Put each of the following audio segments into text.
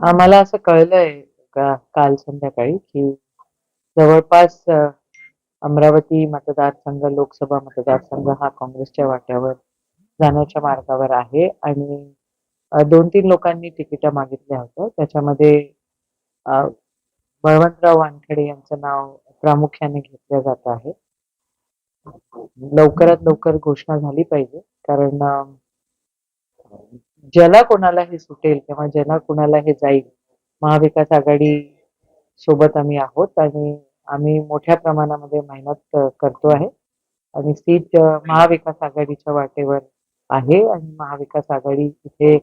आम्हाला असं कळलंय का काल संध्याकाळी की जवळपास अमरावती मतदारसंघ लोकसभा मतदारसंघ हा काँग्रेसच्या वाट्यावर जाण्याच्या मार्गावर आहे आणि दोन तीन लोकांनी तिकीट मागितल्या होत्या. त्याच्यामध्ये बळवंतराव वानखेडे यांचं नाव प्रामुख्याने घेतलं जात आहे. लवकरात लवकर घोषणा झाली पाहिजे कारण ज्याला कोणाला हे सुटेल किंवा ज्याला कोणाला हे जाईल महाविकास आघाडी सोबत आम्ही आहोत आणि आम्ही मोठ्या प्रमाणामध्ये मेहनत करतो आहे. आणि सीट महाविकास आघाडीच्या वाटेवर आहे आणि महाविकास आघाडी इथे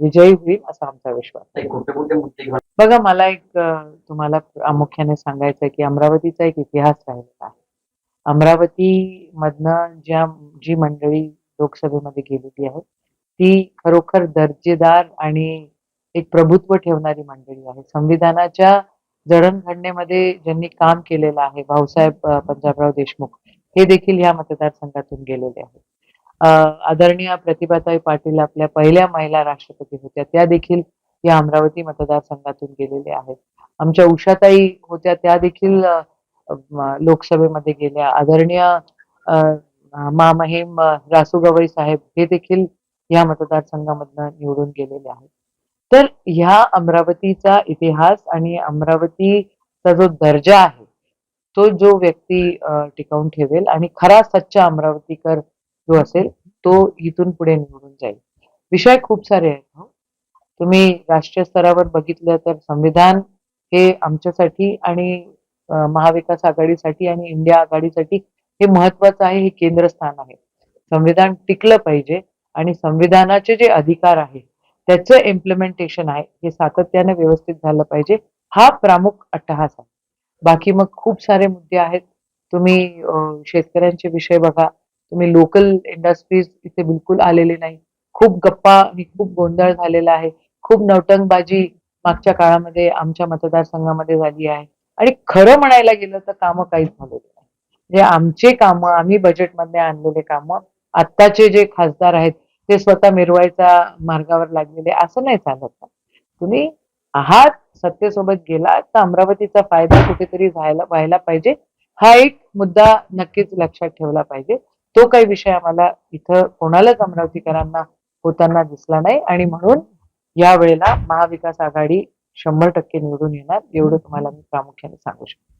विजयी होईल असा आमचा विश्वास बघा मला एक तुम्हाला प्रामुख्याने सांगायचं आहे की अमरावतीचा एक इतिहास राहिलेला आहे. अमरावती मधनं ज्या जी मंडळी लोकसभेमध्ये गेलेली आहे ती खरोखर दर्जेदार आणि एक प्रभुत्व ठेवणारी मंडळी आहे. संविधानाच्या जडणघडणेमध्ये ज्यांनी काम केलेलं आहे भाऊसाहेब पंजाबराव देशमुख हे देखील या मतदारसंघातून गेलेले आहेत. आदरणीय प्रतिभाताई पाटील आपल्या पहिल्या महिला राष्ट्रपती होत्या त्या देखील या अमरावती मतदारसंघातून गेलेल्या आहेत. आमच्या उषाताई होत्या त्या देखील लोकसभेमध्ये गेल्या. आदरणीय महामहिम रासू गवई साहेब हे देखील या मतदारसंघामधनं निवडून गेलेले आहेत. तर ह्या अमरावतीचा इतिहास आणि अमरावतीचा जो दर्जा आहे तो जो व्यक्ती टिकवून ठेवेल आणि खरा सच्चा अमरावतीकर जो असेल तो इथून पुढे निवडून जाईल. विषय खूप सारे आहेत हो. तुम्ही राष्ट्रीय स्तरावर बघितलं तर संविधान हे आमच्यासाठी आणि महाविकास आघाडीसाठी आणि इंडिया आघाडीसाठी हे महत्वाचं आहे हे केंद्रस्थान आहे. संविधान टिकलं पाहिजे. आणि संविधानाचे जे अधिकार आहे त्याचं इम्प्लिमेंटेशन आहे हे सातत्याने व्यवस्थित झालं पाहिजे. हा प्रमुख अट्टहास आहे. बाकी मग खूप सारे मुद्दे आहेत. तुम्ही शेतकऱ्यांचे विषय बघा. तुम्ही लोकल इंडस्ट्रीज इथे बिलकुल आलेले नाही. खूप गप्पा आणि खूप गोंधळ झालेला आहे. खूप नवटंगबाजी मागच्या काळामध्ये आमच्या मतदारसंघामध्ये झाली आहे. आणि खरं म्हणायला गेलं तर कामं काहीच झालेली नाही. म्हणजे आमचे कामं आम्ही बजेटमध्ये आणलेले कामं आत्ताचे जे खासदार आहेत ते स्वतः मिरवायचा मार्गावर लागलेले असं नाही चालत. तुम्ही आहात सत्तेसोबत गेला तर अमरावतीचा फायदा कुठेतरी व्हायला व्हायला पाहिजे. हा एक मुद्दा नक्कीच लक्षात ठेवला पाहिजे. तो काही विषय आम्हाला इथं कोणालाच अमरावतीकरांना होताना दिसला नाही आणि म्हणून या वेळेला महाविकास आघाडी शंभर टक्के निवडून येणार एवढं तुम्हाला मी प्रामुख्याने सांगू शकतो.